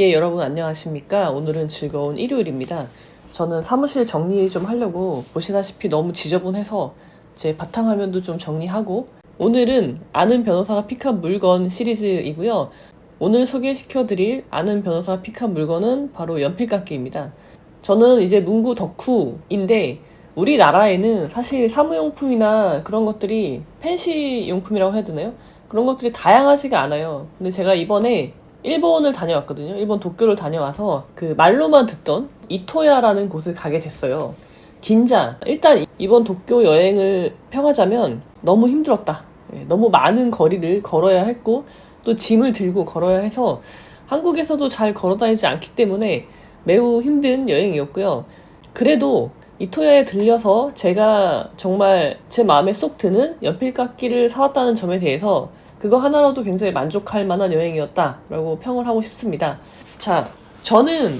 예, 여러분 안녕하십니까? 오늘은 즐거운 일요일입니다. 저는 사무실 정리 좀 하려고 보시다시피 너무 지저분해서 제 바탕화면도 좀 정리하고 오늘은 아는 변호사가 픽한 물건 시리즈이고요. 오늘 소개시켜드릴 아는 변호사가 픽한 물건은 바로 연필깎이입니다. 저는 이제 문구 덕후인데 우리나라에는 사실 사무용품이나 그런 것들이 펜시 용품이라고 해야 되나요? 그런 것들이 다양하지가 않아요. 근데 제가 이번에 일본을 다녀왔거든요. 일본 도쿄를 다녀와서 그 말로만 듣던 이토야라는 곳을 가게 됐어요. 긴자. 일단 이번 도쿄 여행을 평하자면 너무 힘들었다. 예, 너무 많은 거리를 걸어야 했고 또 짐을 들고 걸어야 해서 한국에서도 잘 걸어 다니지 않기 때문에 매우 힘든 여행이었고요. 그래도 이토야에 들려서 제가 정말 제 마음에 쏙 드는 연필깎이를 사왔다는 점에 대해서 그거 하나로도 굉장히 만족할 만한 여행이었다라고 평을 하고 싶습니다. 자, 저는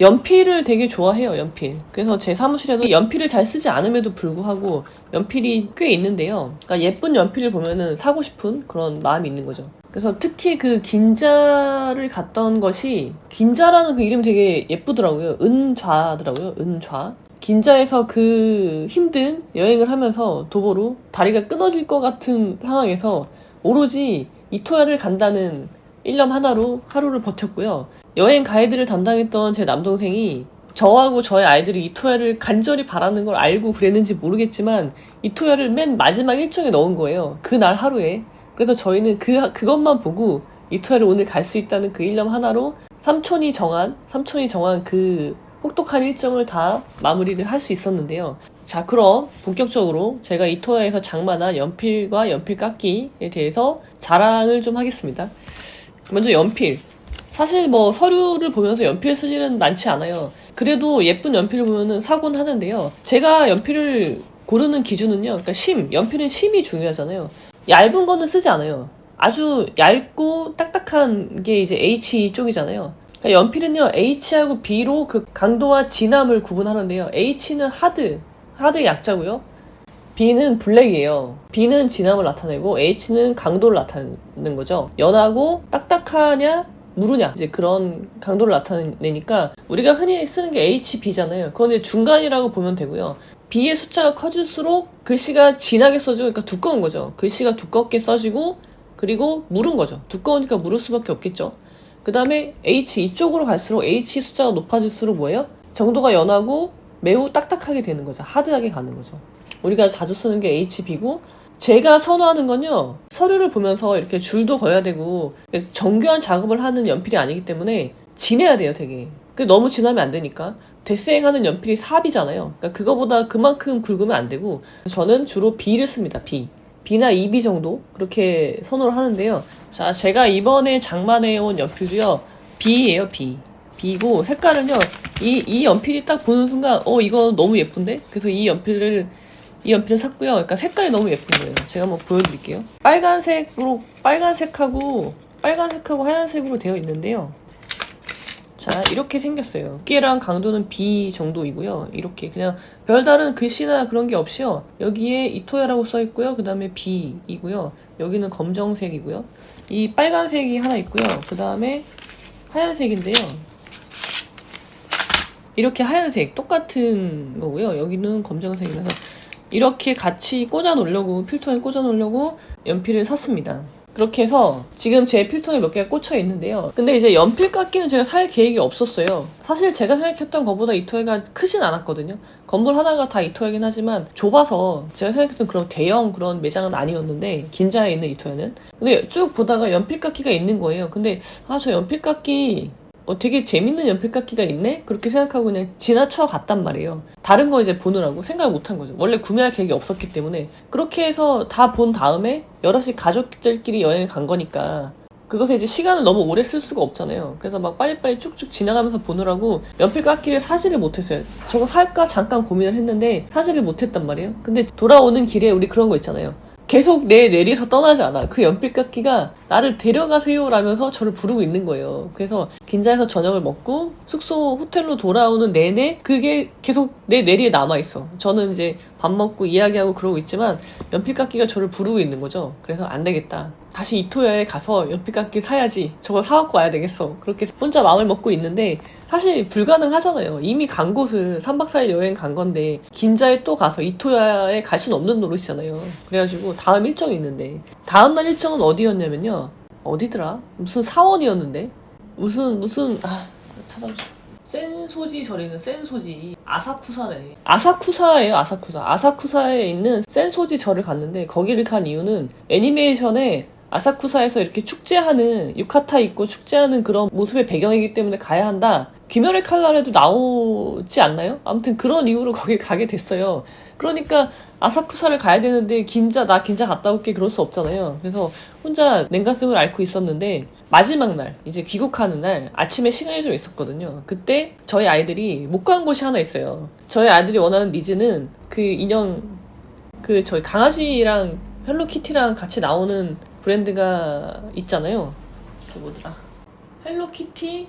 연필을 되게 좋아해요, 연필. 그래서 제 사무실에도 연필을 잘 쓰지 않음에도 불구하고 연필이 꽤 있는데요. 그러니까 예쁜 연필을 보면은 사고 싶은 그런 마음이 있는 거죠. 그래서 특히 그 긴자를 갔던 것이 긴자라는 그 이름 되게 예쁘더라고요. 은좌더라고요. 은좌. 긴자에서 그 힘든 여행을 하면서 도보로 다리가 끊어질 것 같은 상황에서 오로지 이토야를 간다는 일념 하나로 하루를 버텼고요. 여행 가이드를 담당했던 제 남동생이 저하고 저의 아이들이 이토야를 간절히 바라는 걸 알고 그랬는지 모르겠지만 이토야를 맨 마지막 일정에 넣은 거예요. 그날 하루에. 그래서 저희는 그, 그것만 보고 이토야를 오늘 갈 수 있다는 그 일념 하나로 삼촌이 정한, 삼촌이 정한 그 혹독한 일정을 다 마무리를 할 수 있었는데요. 자, 그럼 본격적으로 제가 이 토야에서 장만한 연필과 연필 깎기에 대해서 자랑을 좀 하겠습니다. 먼저 연필. 사실 뭐 서류를 보면서 연필 쓸 일은 많지 않아요. 그래도 예쁜 연필을 보면은 사곤 하는데요. 제가 연필을 고르는 기준은요. 그러니까 심, 연필은 심이 중요하잖아요. 얇은 거는 쓰지 않아요. 아주 얇고 딱딱한 게 이제 H 쪽이잖아요. 그러니까 연필은요, H하고 B로 그 강도와 진함을 구분하는데요. H는 하드, 하드 약자고요. B는 블랙이에요. B는 진함을 나타내고 H는 강도를 나타내는 거죠. 연하고 딱딱하냐, 무르냐 이제 그런 강도를 나타내니까 우리가 흔히 쓰는 게 HB잖아요. 그건 중간이라고 보면 되고요. B의 숫자가 커질수록 글씨가 진하게 써지고 그러니까 두꺼운 거죠. 글씨가 두껍게 써지고 그리고 무른 거죠. 두꺼우니까 무를 수밖에 없겠죠. 그 다음에 H 이쪽으로 갈수록 H 숫자가 높아질수록 뭐예요? 정도가 연하고 매우 딱딱하게 되는 거죠. 하드하게 가는 거죠. 우리가 자주 쓰는 게 HB고 제가 선호하는 건요 서류를 보면서 이렇게 줄도 그어야 되고 정교한 작업을 하는 연필이 아니기 때문에 진해야 돼요 되게. 그 너무 진하면 안 되니까. 데스행하는 연필이 삽이잖아요. 그러니까 그거보다 그만큼 굵으면 안 되고 저는 주로 B를 씁니다 B. B나 2B 정도 그렇게 선호를 하는데요. 자 제가 이번에 장만해 온 연필도요 B예요 B B고 색깔은요 이, 이 연필이 딱 보는 순간 어 이거 너무 예쁜데 그래서 이 연필을 이 연필을 샀고요. 그러니까 색깔이 너무 예쁜 거예요. 제가 한번 보여드릴게요. 빨간색으로 빨간색하고 빨간색하고 하얀색으로 되어 있는데요. 자 이렇게 생겼어요. 두께랑 강도는 B 정도이고요. 이렇게 그냥 별다른 글씨나 그런 게 없이요. 여기에 이토야라고 써 있고요. 그 다음에 B이고요. 여기는 검정색이고요. 이 빨간색이 하나 있고요. 그 다음에 하얀색인데요. 이렇게 하얀색 똑같은 거고요. 여기는 검정색이라서 이렇게 같이 꽂아 놓으려고 필통에 꽂아 놓으려고 연필을 샀습니다. 그렇게 해서 지금 제 필통에 몇 개가 꽂혀 있는데요. 근데 이제 연필 깎기는 제가 살 계획이 없었어요. 사실 제가 생각했던 것보다 이 토해가 크진 않았거든요. 건물 하나가 다 이 토해긴 하지만 좁아서 제가 생각했던 그런 대형 그런 매장은 아니었는데 긴자에 있는 이 토해는. 근데 쭉 보다가 연필 깎기가 있는 거예요. 근데 아 저 연필 깎기 어, 되게 재밌는 연필깎이가 있네? 그렇게 생각하고 그냥 지나쳐 갔단 말이에요. 다른 거 이제 보느라고 생각을 못 한 거죠. 원래 구매할 계획이 없었기 때문에. 그렇게 해서 다 본 다음에 여럿이 가족들끼리 여행을 간 거니까 그것에 이제 시간을 너무 오래 쓸 수가 없잖아요. 그래서 막 빨리빨리 쭉쭉 지나가면서 보느라고 연필깎이를 사지를 못했어요. 저거 살까 잠깐 고민을 했는데 사지를 못했단 말이에요. 근데 돌아오는 길에 우리 그런 거 있잖아요. 계속 내 내리에서 떠나지 않아. 그 연필깎이가 나를 데려가세요 라면서 저를 부르고 있는 거예요. 그래서 긴자에서 저녁을 먹고 숙소 호텔로 돌아오는 내내 그게 계속 내 뇌리에 남아있어. 저는 이제 밥 먹고 이야기하고 그러고 있지만 연필깎이가 저를 부르고 있는 거죠. 그래서 안 되겠다. 다시 이토야에 가서 연필깎이 사야지. 저거 사갖고 와야 되겠어. 그렇게 혼자 마음을 먹고 있는데 사실 불가능하잖아요. 이미 간 곳은 3박 4일 여행 간 건데 긴자에 또 가서 이토야에 갈 수는 없는 노릇이잖아요. 그래가지고 다음 일정이 있는데 다음 날 일정은 어디였냐면요. 어디더라? 무슨 사원이었는데 무슨 무슨 아 찾아보자. 센 소지 절에는 센 소지. 아사쿠사네. 아사쿠사예요 아사쿠사. 아사쿠사에 있는 센 소지 절을 갔는데 거기를 간 이유는 애니메이션에 아사쿠사에서 이렇게 축제하는 유카타 입고 축제하는 그런 모습의 배경이기 때문에 가야 한다 귀멸의 칼날에도 나오지 않나요? 아무튼 그런 이유로 거기 가게 됐어요 그러니까 아사쿠사를 가야 되는데 긴자 나 긴자 갔다 올게 그럴 수 없잖아요. 그래서 혼자 냉가슴을 앓고 있었는데 마지막 날 이제 귀국하는 날 아침에 시간이 좀 있었거든요. 그때 저희 아이들이 못 간 곳이 하나 있어요. 저희 아이들이 원하는 니즈는 그 인형 그 저희 강아지랑 헬로키티랑 같이 나오는 브랜드가 있잖아요. 그 뭐더라? 헬로키티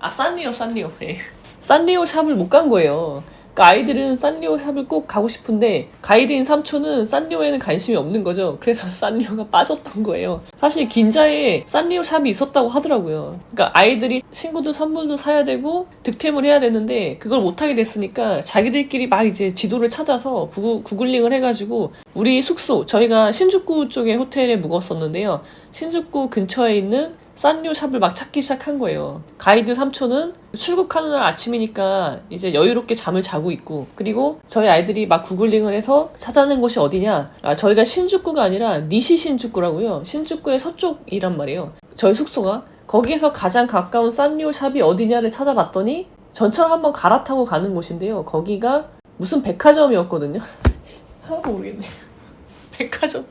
아 산리오 산리오 네. 산리오 샵을 못 간 거예요. 그러니까 아이들은 산리오 샵을 꼭 가고 싶은데 가이드인 삼촌은 산리오에는 관심이 없는 거죠. 그래서 산리오가 빠졌던 거예요. 사실 긴자에 산리오 샵이 있었다고 하더라고요. 그러니까 아이들이 친구들 선물도 사야 되고 득템을 해야 되는데 그걸 못 하게 됐으니까 자기들끼리 막 이제 지도를 찾아서 구글, 구글링을 해가지고 우리 숙소 저희가 신주쿠 쪽에 호텔에 묵었었는데요. 신주쿠 근처에 있는 싼료 샵을 막 찾기 시작한 거예요. 가이드 삼촌은 출국하는 날 아침이니까 이제 여유롭게 잠을 자고 있고 그리고 저희 아이들이 막 구글링을 해서 찾아낸 곳이 어디냐 아, 저희가 신주쿠가 아니라 니시 신주쿠라고요. 신주쿠의 서쪽이란 말이에요. 저희 숙소가 거기에서 가장 가까운 싼료 샵이 어디냐를 찾아봤더니 전철 한번 갈아타고 가는 곳인데요. 거기가 무슨 백화점이었거든요. 아 모르겠네. 백화점.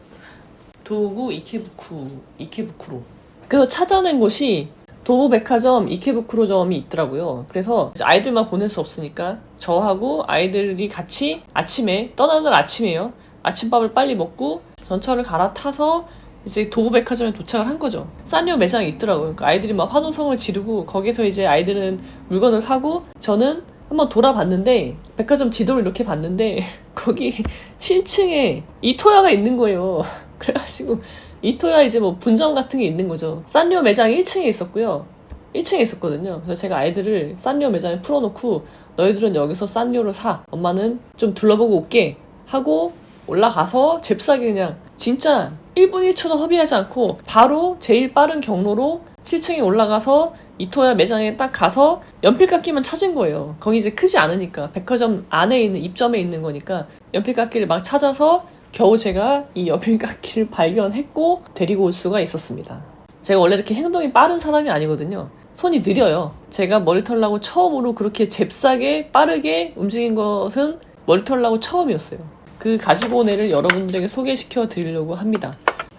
도구 이케부쿠 이케부쿠로. 그래서 찾아낸 곳이 도부백화점 이케부쿠로점이 있더라고요. 그래서 아이들만 보낼 수 없으니까 저하고 아이들이 같이 아침에 떠나는 날 아침이에요. 아침밥을 빨리 먹고 전철을 갈아타서 이제 도부백화점에 도착을 한 거죠. 싼료 매장이 있더라고요. 그러니까 아이들이 막 환호성을 지르고 거기서 이제 아이들은 물건을 사고 저는 한번 돌아봤는데 백화점 지도를 이렇게 봤는데 거기 7층에 이토야가 있는 거예요. 그래가지고 이토야 이제 뭐 분점 같은 게 있는 거죠. 싼료 매장이 1층에 있었고요. 1층에 있었거든요. 그래서 제가 아이들을 싼료 매장에 풀어놓고 너희들은 여기서 싼료를 사. 엄마는 좀 둘러보고 올게. 하고 올라가서 잽싸게 그냥 진짜 1분 1초도 허비하지 않고 바로 제일 빠른 경로로 7층에 올라가서 이토야 매장에 딱 가서 연필깎이만 찾은 거예요. 거기 이제 크지 않으니까 백화점 안에 있는 입점에 있는 거니까 연필깎이를 막 찾아서 겨우 제가 이 연필깎이를 발견했고 데리고 올 수가 있었습니다. 제가 원래 이렇게 행동이 빠른 사람이 아니거든요. 손이 느려요. 제가 머리털 나고 처음으로 그렇게 잽싸게 빠르게 움직인 것은 머리털 나고 처음이었어요. 그 가지고 온 애를 여러분들에게 소개시켜 드리려고 합니다.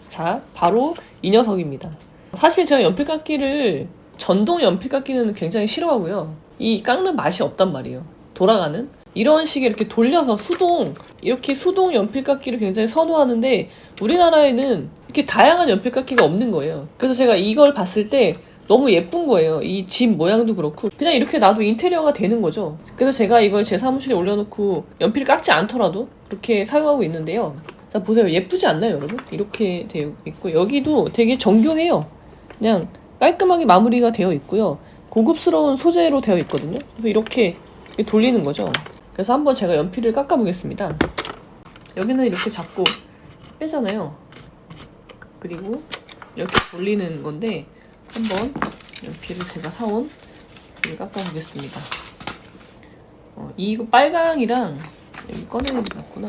자, 바로 이 녀석입니다. 사실 제가 연필깎이를 전동 연필깎이는 굉장히 싫어하고요. 이 깎는 맛이 없단 말이에요. 돌아가는 이런 식의 이렇게 돌려서 수동 이렇게 수동 연필깎이를 굉장히 선호하는데 우리나라에는 이렇게 다양한 연필깎이가 없는 거예요. 그래서 제가 이걸 봤을 때 너무 예쁜 거예요. 이 집 모양도 그렇고 그냥 이렇게 놔도 인테리어가 되는 거죠. 그래서 제가 이걸 제 사무실에 올려놓고 연필을 깎지 않더라도 그렇게 사용하고 있는데요. 자 보세요. 예쁘지 않나요, 여러분? 이렇게 되어 있고 여기도 되게 정교해요. 그냥 깔끔하게 마무리가 되어 있고요. 고급스러운 소재로 되어 있거든요. 그래서 이렇게 돌리는 거죠. 그래서 한번 제가 연필을 깎아보겠습니다. 여기는 이렇게 잡고 빼잖아요. 그리고 이렇게 돌리는 건데 한번 연필을 제가 사온 깎아보겠습니다. 어, 이거 빨강이랑 여기 꺼내는 게 낫구나.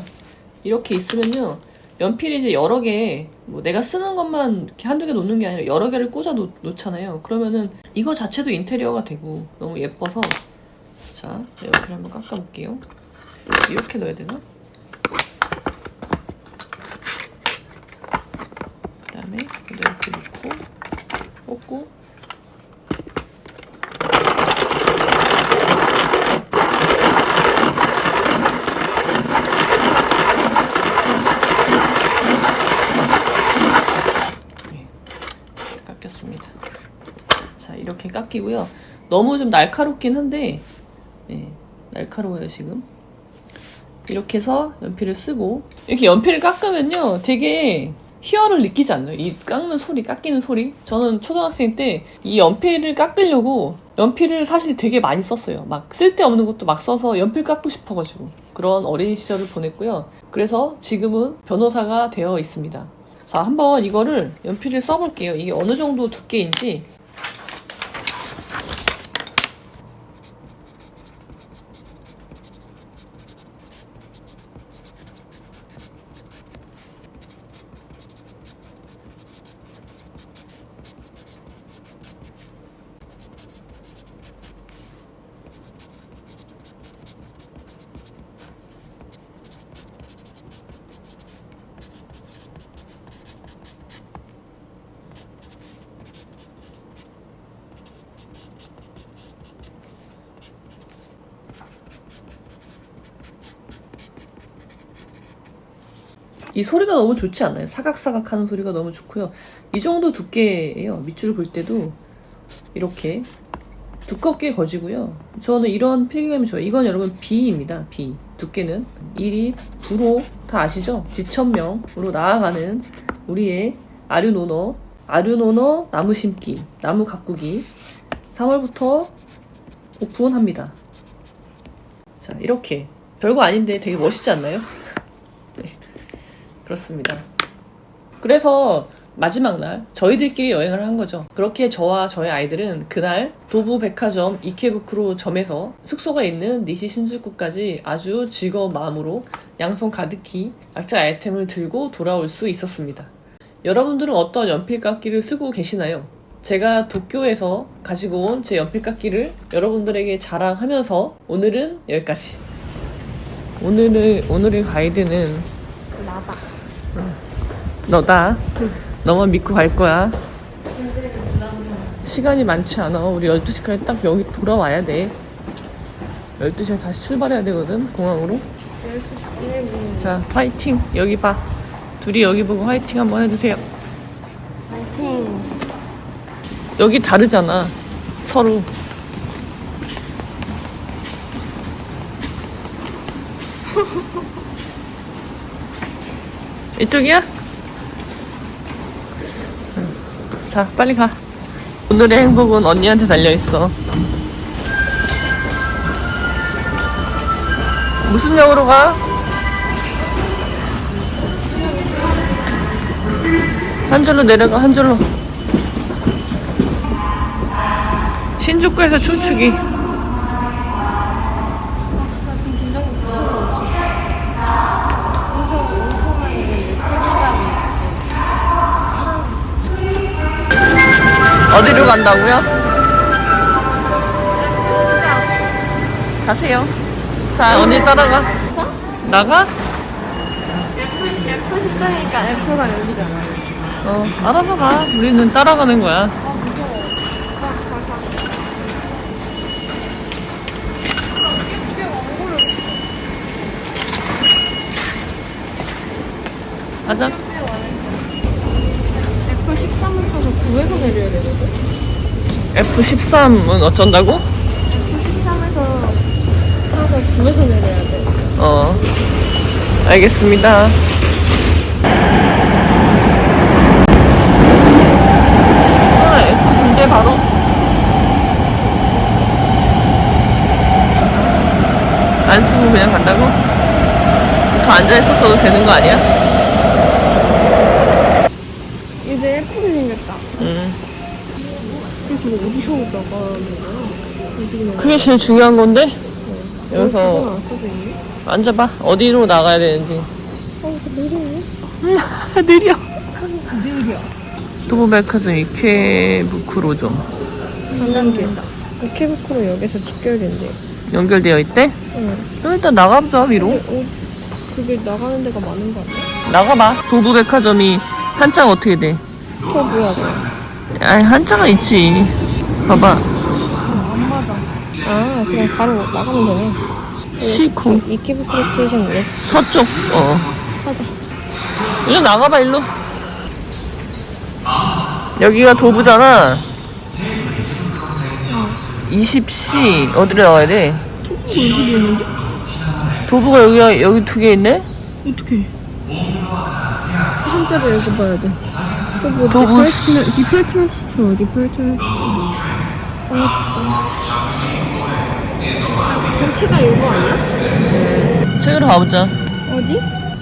이렇게 있으면요. 연필이 이제 여러 개, 뭐 내가 쓰는 것만 이렇게 한두 개 놓는 게 아니라 여러 개를 꽂아 놓, 놓잖아요. 그러면은 이거 자체도 인테리어가 되고 너무 예뻐서 자, 연필 한번 깎아볼게요. 이렇게 넣어야 되나? 그 다음에 이렇게 놓고 꽂고 네, 깎였습니다. 자, 자 이렇게 깎이고요. 너무 좀 날카롭긴 한데 네, 날카로워요 지금. 이렇게 해서 연필을 쓰고 이렇게 연필을 깎으면요 되게 희열을 느끼지 않나요? 이 깎는 소리, 깎이는 소리? 저는 초등학생 때 이 연필을 깎으려고 연필을 사실 되게 많이 썼어요. 막 쓸데없는 것도 막 써서 연필 깎고 싶어가지고 그런 어린 시절을 보냈고요. 그래서 지금은 변호사가 되어 있습니다. 자, 한번 이거를 연필을 써볼게요. 이게 어느 정도 두께인지 이 소리가 너무 좋지 않나요? 사각사각 하는 소리가 너무 좋고요. 이 정도 두께예요. 밑줄을 볼 때도 이렇게 두껍게 거지고요. 저는 이런 필기감이 좋아요. 이건 여러분 B입니다. B. 두께는 1이 부로 다 아시죠? 지천명으로 나아가는 우리의 아류노너, 아류노너 나무 심기, 나무 가꾸기 3월부터 오픈합니다. 자, 이렇게 별거 아닌데 되게 멋있지 않나요? 네. 그렇습니다. 그래서 마지막 날 저희들끼리 여행을 한 거죠. 그렇게 저와 저의 아이들은 그날 도부 백화점 이케부쿠로 점에서 숙소가 있는 니시 신주쿠까지 아주 즐거운 마음으로 양손 가득히 각자 아이템을 들고 돌아올 수 있었습니다. 여러분들은 어떤 연필깎이를 쓰고 계시나요? 제가 도쿄에서 가지고 온 제 연필깎이를 여러분들에게 자랑하면서 오늘은 여기까지. 오늘의 오늘의 가이드는 나다. 너다. 너만 믿고 갈 거야. 시간이 많지 않아. 우리 12시까지 딱 여기 돌아와야 돼. 12시에 다시 출발해야 되거든, 공항으로. 자, 화이팅! 여기 봐. 둘이 여기 보고 화이팅 한번 해주세요. 파이팅. 여기 다르잖아. 서로. 이쪽이야? 응. 자, 빨리 가. 오늘의 행복은 언니한테 달려있어. 무슨 역으로 가? 한 줄로 내려가, 한 줄로. 신주쿠에서 춤추기. 어디로 간다고요? 가세요. 자, 언니 따라가. 나가? F 십자니까 F가 여기잖아. 어, 알아서 가. 우리는 따라가는 거야. 아 무서워. 가, 가, 가. 이게 왕고를 가자. 13을 타서 9에서 내려야 되거든. F13은 어쩐다고? F 13에서 타서 9에서 내려야 돼. 어, 알겠습니다. 아, F9인데 바로? 안 쓰고 그냥 간다고? 더 앉아 있었어도 되는 거 아니야? 이제 예쁘게 그래서 어디서 나가는 거야? 그게 제일 중요한 건데? 여기서 써져 있니? 앉아봐. 어디로 나가야 되는지. 어. 느려. 느려. 도보백화점 이케부쿠로점 관광객다. 이케부쿠로 역에서 직결된대. 연결되어 있대? 응. 그럼 일단 나가보자 위로. 어, 그게 나가는 데가 많은 거 아니야? 나가봐. 도부백화점이 한자가 어떻게 돼? 그거 뭐야, 돼? 아니 한자가 있지. 봐봐. 안 맞아. 아, 그냥 바로 나가면 되네. 시코 이케부쿠로 스테이션 웨스 서쪽. 어. 하자. 일로 나가봐 일로. 여기가 도부잖아. 20C 어디로 나가야 돼? 여기 있는데? 도부가 여기 여기 두 개 있네. 어떡해. 한자로 읽어봐야 돼. 뭐 도부. 디파트먼트, 디파트먼트 스토어, 디파트먼트. 전체가 이거 아니야? 책으로 가보자. 어디?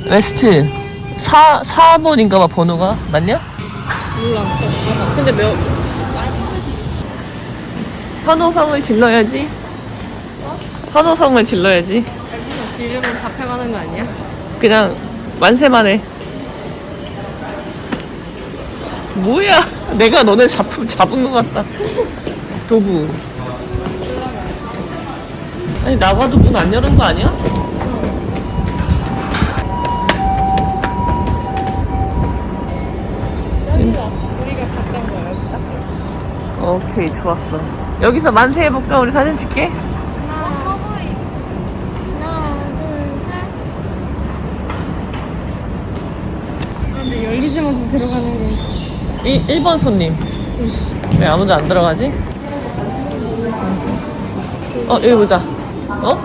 웨스트 4 4번인가 봐 번호가 맞냐? 몰라. 근데 몇, 환호성을 질러야지. 환호성을 질러야지. 지르면 잡혀가는 거 아니야? 그냥 만세만 해. 뭐야? 내가 너네 잡, 잡은 것 같다. 도부. 아니, 나가도 문 안 열은 거 아니야? 오케이, 좋았어. 여기서 만세 해볼까? 우리 사진 찍게? 열리자마자 들어가는 게. 이 1번 손님. 왜 아무도 안 들어가지? 어, 여기 보자. 어?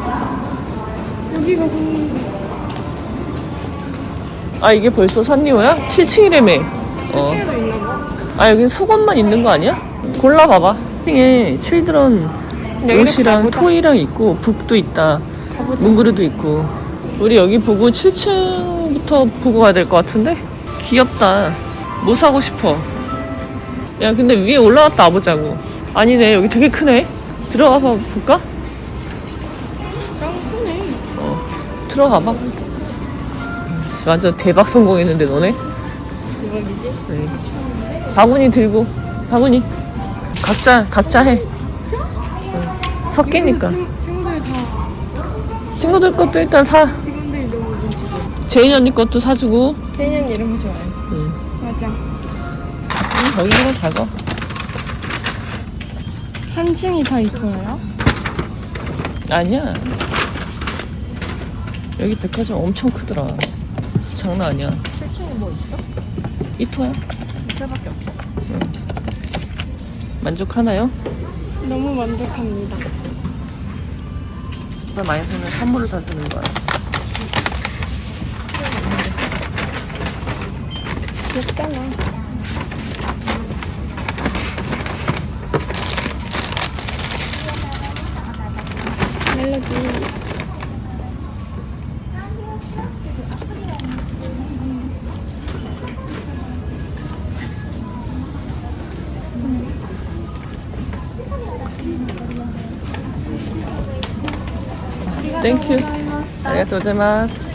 여기가 손. 아, 이게 벌써 산리오야? 7층이라며. 어. 아, 여긴 속옷만 있는 거 아니야? 골라봐봐. 1층에 칠드런 옷이랑. 토이랑 있고, 북도 있다. 문구르도 있고. 우리 여기 보고 7층부터 보고 가야 될 것 같은데? 귀엽다. 뭐 사고 싶어? 야, 근데 위에 올라갔다 와보자고. 아니네, 여기 되게 크네. 들어가서 볼까? 짱 크네. 어, 들어가봐. 완전 대박 성공했는데, 너네? 대박이지? 네. 바구니 들고, 바구니. 각자, 각자 해. 응. 섞이니까. 친, 친구들 다. 친구들 것도 일단 사. 직원들이 너무. 제인 언니 것도 사주고. 개년 이런 거 좋아해. 응. 응, 저기가 작아. 한 층이 다 이토야? 아니야. 여기 백화점 엄청 크더라. 장난 아니야. 1층에 뭐 있어? 이토야. 이틀밖에 없어. 만족하나요? 너무 만족합니다. 많이 사면 선물을 다 주는 거야. 귀엽잖아. நல்லது Thank you. ありがとうございます。